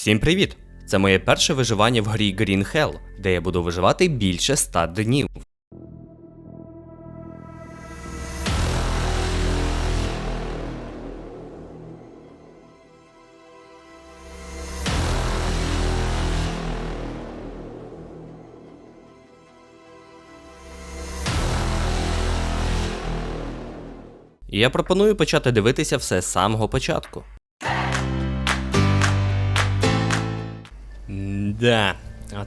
Всім привіт! Це моє перше виживання в грі Green Hell, де я буду виживати більше 100 днів. Я пропоную почати дивитися все з самого початку. Да,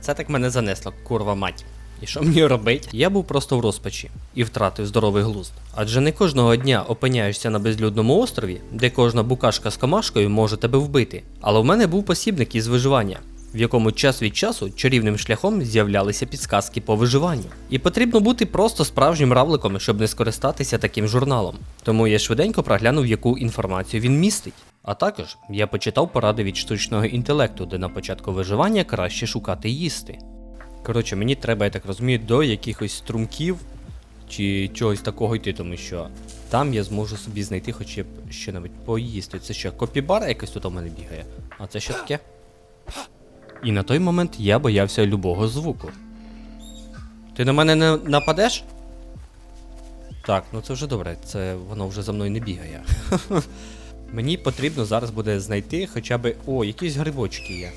це так мене занесло, курва мать. І що мені робить? Я був просто в розпачі і втратив здоровий глузд. Адже не кожного дня опиняєшся на безлюдному острові, де кожна букашка з комашкою може тебе вбити. Але в мене був посібник із виживання, в якому час від часу чарівним шляхом з'являлися підсказки по виживанню. І потрібно бути просто справжнім равликом, щоб не скористатися таким журналом. Тому я швиденько проглянув, яку інформацію він містить. А також я почитав поради від штучного інтелекту, де на початку виживання краще шукати їсти. Коротше, мені треба, я так розумію, до якихось струмків чи чогось такого йти, тому що там я зможу собі знайти хоча б що-небудь поїсти. Це що, копібар якось тут у мене бігає? А це що таке? І на той момент я боявся любого звуку. Ти на мене не нападеш? Так, ну це вже добре, це воно вже за мною не бігає. Мені потрібно зараз буде знайти хоча б. О, якісь грибочки є.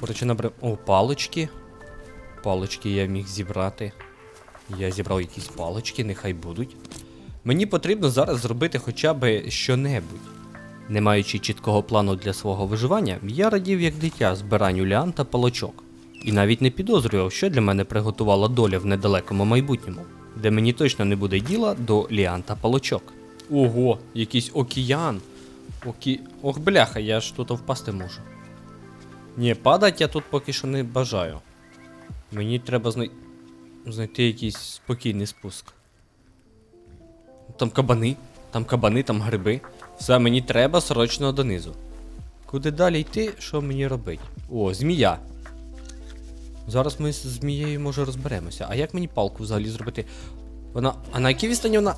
Коротше, набрав. О, палочки. Палочки я міг зібрати. Я зібрав якісь палочки, нехай будуть. Мені потрібно зараз зробити хоча б що-небудь. Не маючи чіткого плану для свого виживання, я радів як дитя збиранню ліан та палочок. І навіть не підозрював, що для мене приготувала доля в недалекому майбутньому, де мені точно не буде діла до ліан та палочок. Ого, якийсь океан. Окі... Ох, бляха, я ж тут впасти можу. Ні, падать я тут поки що не бажаю. Мені треба знай... знайти якийсь спокійний спуск. Там кабани, там кабани, там гриби. Все, мені треба срочно донизу. Куди далі йти, що мені робити? О, змія. Зараз ми з змією може розберемося. А як мені палку взагалі зробити? Вона. А на якій відстані вона.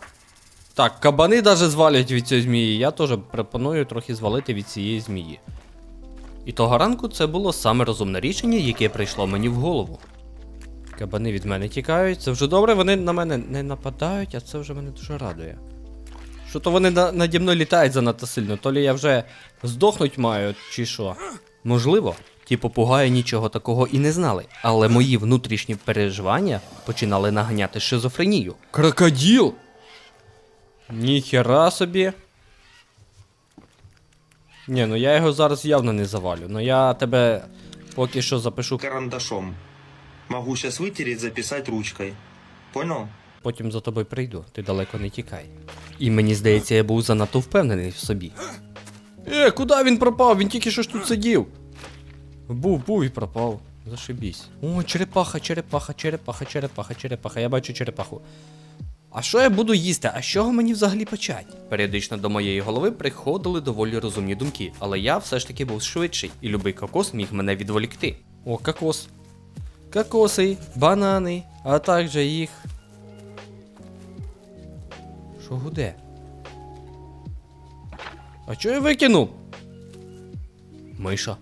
Так, кабани даже звалять від цієї змії. Я теж пропоную трохи звалити від цієї змії. І того ранку це було саме розумне рішення, яке прийшло мені в голову. Кабани від мене тікають, це вже добре, вони на мене не нападають, а це вже мене дуже радує. Що то вони на, наді мною літають занадто сильно, то лі я вже здохнуть маю, чи що. Можливо, ті попугаї нічого такого і не знали, але мої внутрішні переживання починали наганяти шизофренію. Крокодил! Ніхера собі. Ні, ну я його зараз явно не завалю. Ну я тебе поки що запишу, карандашом. Могу сейчас вытереть, записать ручкой. Понял? потім за тобою прийду, ти далеко не тікай. І мені здається, я був занадто впевнений в собі. Е, куди він пропав? Він тільки що ж тут сидів. Був, був і пропав. Зашибісь. О, черепаха, черепаха, черепаха, черепаха, черепаха. Я бачу черепаху. А що я буду їсти? А з чого мені взагалі почати? Періодично до моєї голови приходили доволі розумні думки, але я все ж таки був швидший, і любий кокос міг мене відволікти. О, кокос. Кокоси, банани, а також їх. Що гуде? А чого я викинув? Миша.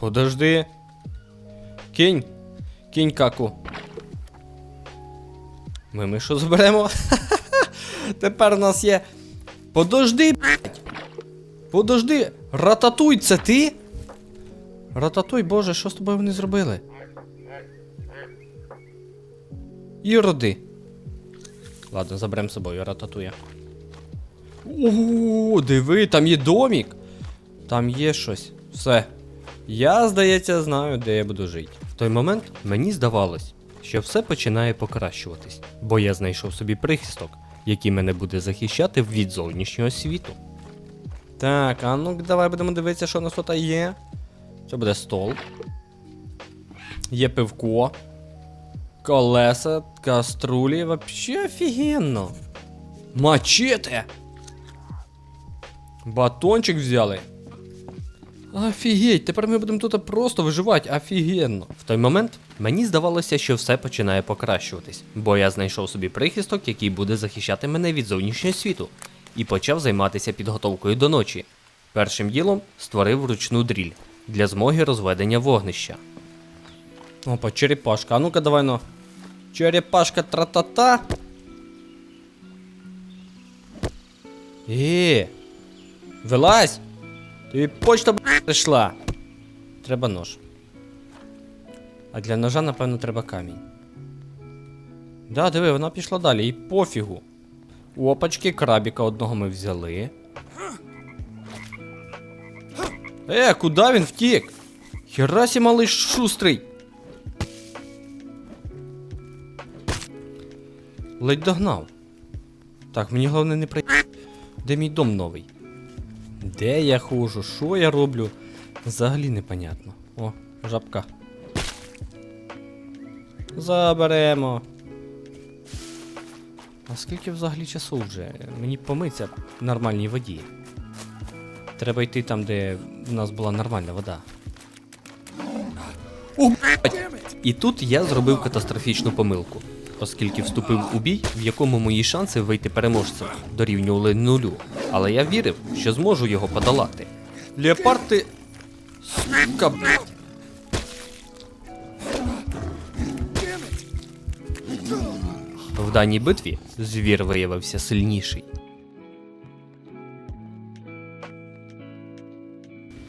Подожди. Кинь. Кинь каку. Ми мишу заберемо. Тепер у нас є. Подожди, блядь. Подожди. Рататуй, це ти? Рататуй, боже, що з тобою вони зробили? Іроди. Ладно, заберемо з собою рататуя. Ого, диви, там є домік. Там є щось. Все. Я, здається, знаю, де я буду жити. В той момент мені здавалось, що все починає покращуватись, бо я знайшов собі прихисток, який мене буде захищати від зовнішнього світу. Так, а ну давай будемо дивитися, що у нас тут є. Це буде стол. Є пивко. Колеса, каструлі, вообще офігенно. Мачете! Батончик взяли. Офігеть, тепер ми будемо тут просто виживати, офігенно. В той момент мені здавалося, що все починає покращуватись, бо я знайшов собі прихисток, який буде захищати мене від зовнішнього світу, і почав займатися підготовкою до ночі. Першим ділом створив ручну дріль для змоги розведення вогнища. Опа, черепашка. А ну-ка давай ну. Черепашка тра-та-та. Е, вилазь! Тобі почта б**, прийшла. Треба нож. А для ножа, напевно, треба камінь. Да, диви, вона пішла далі, і пофігу. Опачки, крабіка одного ми взяли. Е, куди він втік? Херасі малий шустрий. Ледь догнав. Так, мені головне не при... Де мій дом новий? Де я хожу? Що я роблю? Взагалі непонятно. О, жабка. Заберемо. А скільки взагалі часу вже? Мені помиться в нормальній воді. Треба йти там, де в нас була нормальна вода. І тут я зробив катастрофічну помилку, оскільки вступив у бій, в якому мої шанси вийти переможцем дорівнювали нулю. Але я вірив, що зможу його подолати. Леопард ти. Сука, блядь. Даній битві звір виявився сильніший.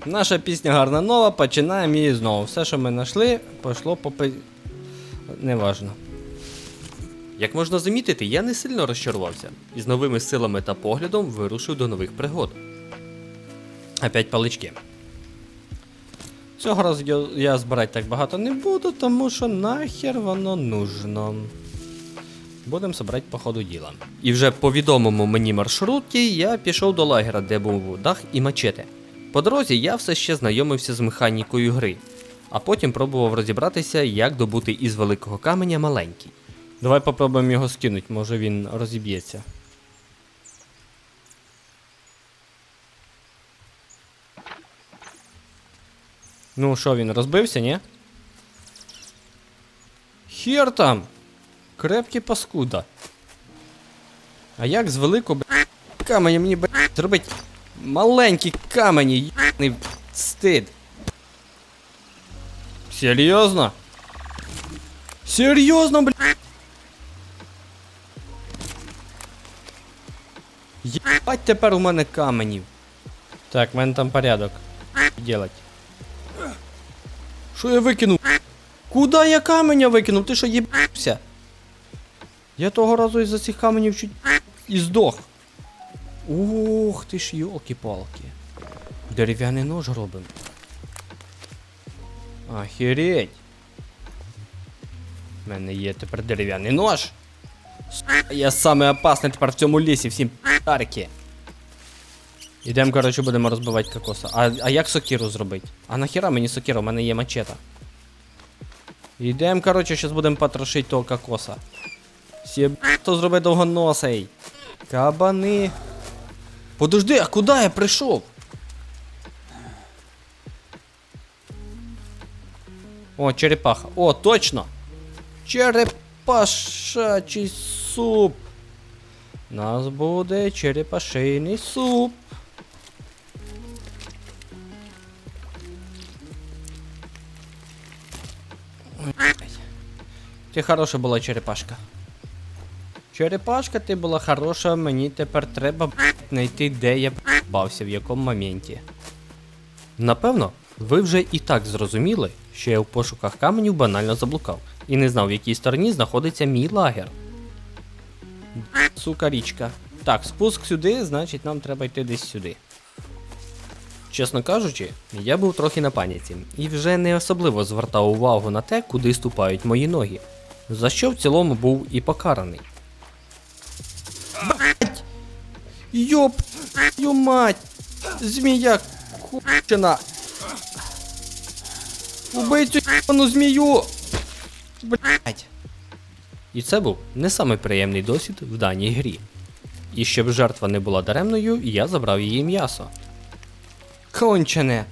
Наша пісня гарна нова, починаємо її знову. Все, що ми знайшли, пішло по. Неважно. Як можна замітити, я не сильно розчарувався і з новими силами та поглядом вирушив до нових пригод. Опять палички. Цього разу я збирати так багато не буду, тому що нахер воно нужно. Будемо збирати по ходу діла. І вже по відомому мені маршруті я пішов до лагера, де був дах і мачете. По дорозі я все ще знайомився з механікою гри, а потім пробував розібратися, як добути із великого каменя маленький. Давай попробуємо його скинути, може він розіб'ється. Ну що, він розбився, ні? Хер там! Крепкий паскуда. А як з великого каменя мені б... зробить маленькі камені, єбаний стид. Серйозно? Серйозно, бля? Єбать тепер у мене каменів. Так, в мене там порядок. Делать. Що я викинув? Куда я каменя викинув? Ти що їбався? Я того разу із-за цих каменів чуть і здох. Ух ти ж йолки-палки. Дерев'яний нож робимо. Охереть. У мене є тепер дерев'яний нож. Я самий опасний тепер в цьому лісі, всім п'ярки. Ідемо, коротше, будемо розбивати кокоса. А, а як сокиру зробити? А нахіра мені сокира, у мене є мачета. Ідемо, коротше, зараз будемо потрошити того кокоса. Сєб... Хто зробить довгоносий? Кабани. Подожди, а куди я прийшов? О, черепаха. О, точно! Черепашачий суп. Нас буде черепашиний суп. Ти хороша була черепашка. Черепашка, ти була хороша, мені тепер треба знайти, де я бався, в якому моменті. Напевно, ви вже і так зрозуміли, що я в пошуках каменів банально заблукав і не знав, в якій стороні знаходиться мій лагер. Сука річка. Так, спуск сюди, значить нам треба йти десь сюди. Чесно кажучи, я був трохи на паніці і вже не особливо звертав увагу на те, куди ступають мої ноги, за що в цілому був і покараний. Йоп! Ю мать! Змія кучена! Убий цю ебану змію! Блять! І це був не самий приємний досвід в даній грі. І щоб жертва не була даремною, я забрав її м'ясо. Кончене!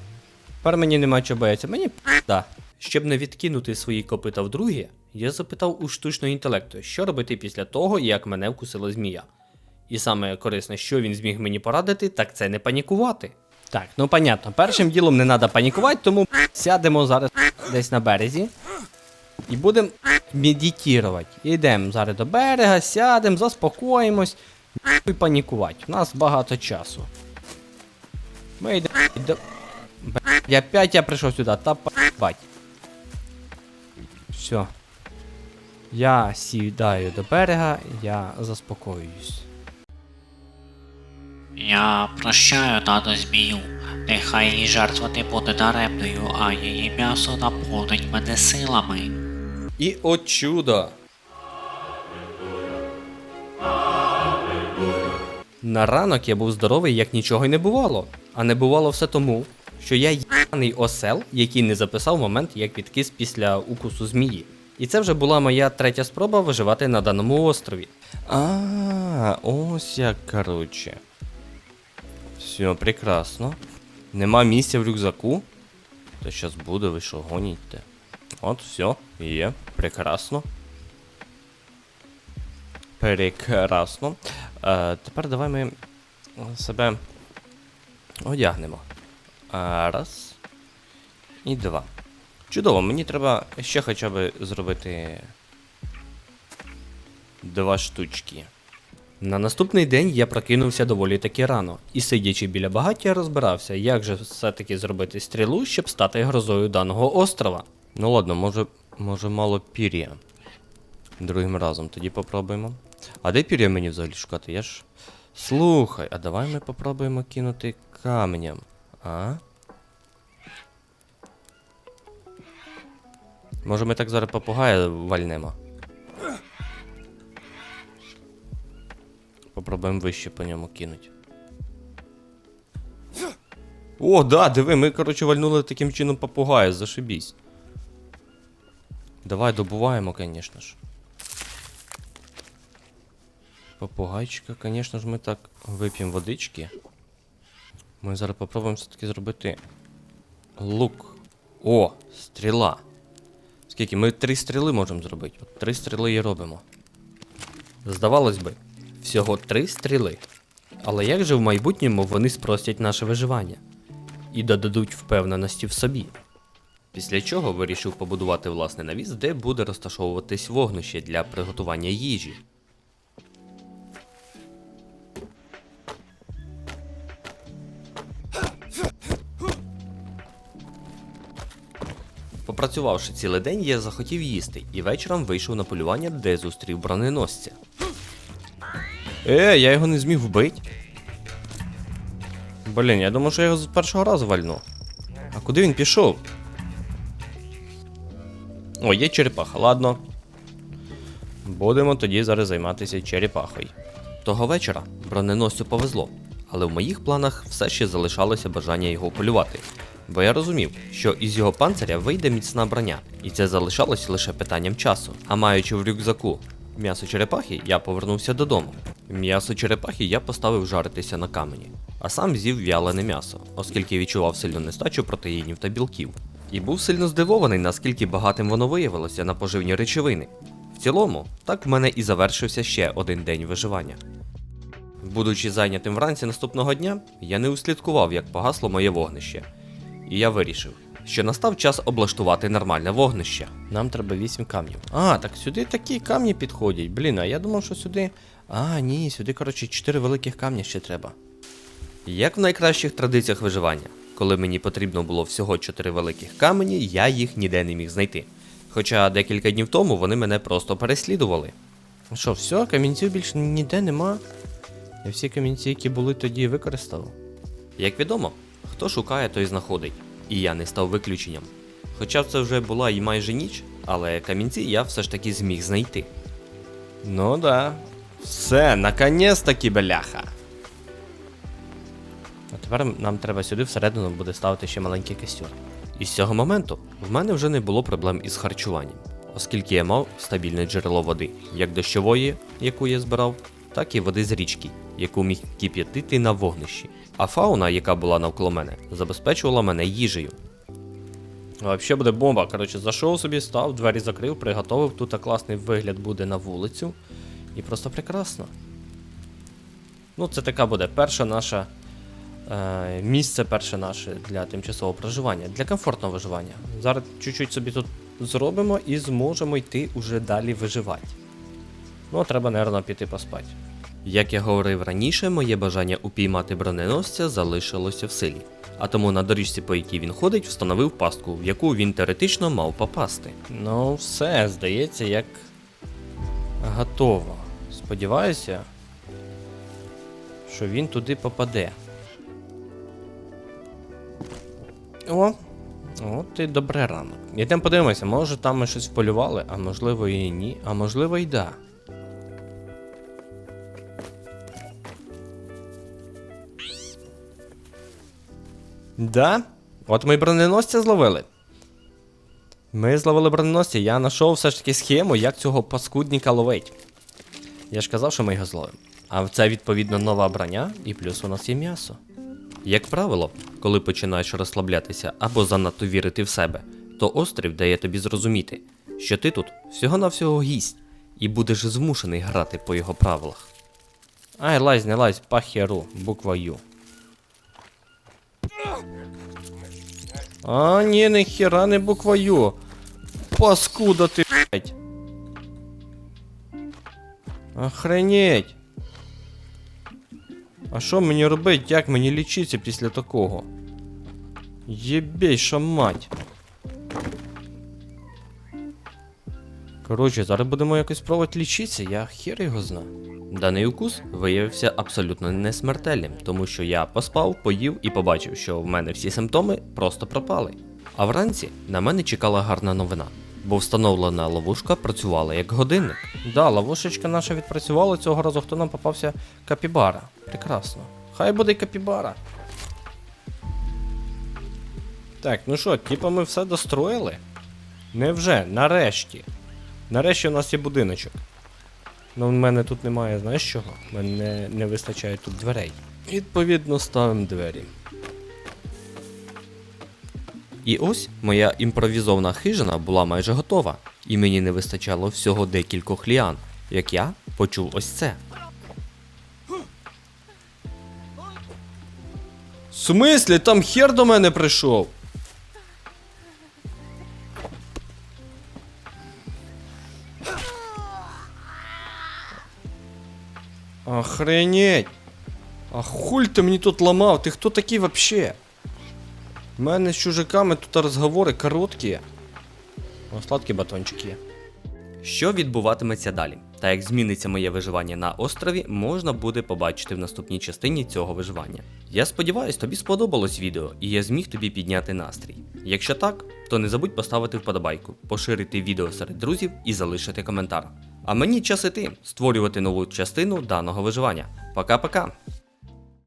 Тепер мені нема чого боятися, мені п***да. Щоб не відкинути свої копита вдруге, я запитав у штучного інтелекту, що робити після того, як мене вкусила змія. І саме корисне, що він зміг мені порадити, так це не панікувати. Так, ну понятно. Першим ділом не треба панікувати, тому сядемо зараз десь на березі. І будемо медитувати. Йдемо зараз до берега, сядемо, заспокоїмось. І панікувати. У нас багато часу. Ми йдемо. Йде... Б***ь, опять я прийшов сюди, та бать. Все. Я сідаю до берега, я заспокоююсь. Я прощаю тату змію. Нехай її жертва не буде даремною, а її м'ясо наповнить мене силами. І о чудо! На ранок я був здоровий, як нічого й не бувало. А не бувало все тому, що я єбаний осел, який не записав момент, як відкис після укусу змії. І це вже була моя третя спроба виживати на даному острові. А, ось як коротше. Все, прекрасно. Нема місця в рюкзаку. Та щас буде, ви що гоніте? От, все, є, прекрасно. Прекрасно. Е, тепер давай ми себе одягнемо. Раз. І два. Чудово, мені треба ще хоча б зробити два штучки. На наступний день я прокинувся доволі таки рано, і сидячи біля багаття, розбирався, як же все-таки зробити стрілу, щоб стати грозою даного острова. Ну ладно, може, може мало пір'я. Другим разом тоді попробуємо. А де пір'я мені взагалі шукати? Я ж. Слухай, а давай ми попробуємо кинути каменем. А? Може ми так зараз попугая вальнемо? Попробуємо вище по ньому кинути. О, да, диви, ми, коротше, вальнули таким чином попугая, зашибісь. Давай добуваємо, звісно ж. Попугайчика, звісно ж, ми так вип'ємо водички. Ми зараз попробуємо все-таки зробити лук. О, стріла. Скільки? Ми три стріли можемо зробити. От три стріли і робимо. Здавалось би, всього три стріли. Але як же в майбутньому вони спростять наше виживання і додадуть впевненості в собі? Після чого вирішив побудувати власний навіс, де буде розташовуватись вогнище для приготування їжі. Попрацювавши цілий день, я захотів їсти і вечором вийшов на полювання, де зустрів броненосця. Е, я його не зміг вбити. Блін, я думав, що я його з першого разу вальну. А куди він пішов? О, є черепаха, ладно. Будемо тоді зараз займатися черепахою. Того вечора броненосцю повезло, але в моїх планах все ще залишалося бажання його полювати. Бо я розумів, що із його панциря вийде міцна броня, і це залишалось лише питанням часу. А маючи в рюкзаку м'ясо черепахи, я повернувся додому. М'ясо черепахи я поставив жаритися на камені, а сам з'їв вялене м'ясо, оскільки відчував сильну нестачу протеїнів та білків. І був сильно здивований, наскільки багатим воно виявилося на поживні речовини. В цілому, так в мене і завершився ще один день виживання. Будучи зайнятим вранці наступного дня, я не услідкував, як погасло моє вогнище. І я вирішив, що настав час облаштувати нормальне вогнище. Нам треба 8 камнів. А, так сюди такі камні підходять. Блін, а я думав, що сюди. А, ні, сюди, коротше, 4 великих камня ще треба. Як в найкращих традиціях виживання, коли мені потрібно було всього 4 великих камені, я їх ніде не міг знайти. Хоча декілька днів тому вони мене просто переслідували. Що, все, камінців більше ніде нема. Я всі камінці, які були тоді, використав. Як відомо, хто шукає, той знаходить. І я не став виключенням. Хоча це вже була і майже ніч, але камінці я все ж таки зміг знайти. Ну да. Все, наконець таки бляха. А тепер нам треба сюди всередину буде ставити ще маленький костюр. І з цього моменту в мене вже не було проблем із харчуванням, оскільки я мав стабільне джерело води, як дощової, яку я збирав, так і води з річки, яку міг кип'ятити на вогнищі. А фауна, яка була навколо мене, забезпечувала мене їжею. Взагалі буде бомба. Коротше, зайшов собі, став, двері закрив, приготовив. Тут класний вигляд буде на вулицю. І просто прекрасно. Ну, це така буде перша наша е, місце перше наше для тимчасового проживання, для комфортного виживання. Зараз чуть-чуть собі тут зробимо і зможемо йти уже далі виживати. Ну, треба, напевно, піти поспати. Як я говорив раніше, моє бажання упіймати броненосця залишилося в силі. А тому на доріжці, по якій він ходить, встановив пастку, в яку він теоретично мав попасти. Ну, все, здається, як готово. Сподіваюся, що він туди попаде. О, от і добре ранок. Йдемо подивимося, може там ми щось вполювали, а можливо і ні, а можливо і да. Да? От ми броненосця зловили. Ми зловили броненосця, я знайшов все ж таки схему, як цього паскудника ловить. Я ж казав, що ми його зловимо. А це відповідно нова броня, і плюс у нас є м'ясо. Як правило, коли починаєш розслаблятися або занадто вірити в себе, то острів дає тобі зрозуміти, що ти тут всього-навсього гість, і будеш змушений грати по його правилах. Ай, лазь, не лазь, пахеру, буква Ю. А, ні, ніхіра не буква Ю. Паскуда ти, блять. Охренеть. А що мені робить? Як мені лічитися після такого? Єбейша мать. Коротше, зараз будемо якось пробувати лічитися, я хер його знаю. Даний укус виявився абсолютно не смертельним, тому що я поспав, поїв і побачив, що в мене всі симптоми просто пропали. А вранці на мене чекала гарна новина, бо встановлена ловушка працювала як годинник. Да, ловушечка наша відпрацювала цього разу, хто нам попався капібара. Прекрасно. Хай буде капібара. Так, ну що, типа ми все достроїли? Невже, нарешті. Нарешті у нас є будиночок. Ну, в мене тут немає, знаєш чого? В мене не, не вистачає тут дверей. Відповідно, ставимо двері. І ось моя імпровізована хижина була майже готова, і мені не вистачало всього декількох ліан, як я почув ось це. В смислі, там хер до мене прийшов. Охренеть! А хуль ти мені тут ламав? Ти хто такий вообще? У мене з чужаками тут розговори короткі. О, сладкі батончики. Що відбуватиметься далі? Та як зміниться моє виживання на острові, можна буде побачити в наступній частині цього виживання. Я сподіваюсь, тобі сподобалось відео, і я зміг тобі підняти настрій. Якщо так, то не забудь поставити вподобайку, поширити відео серед друзів і залишити коментар. А мені час іти створювати нову частину даного виживання. Пока-пока!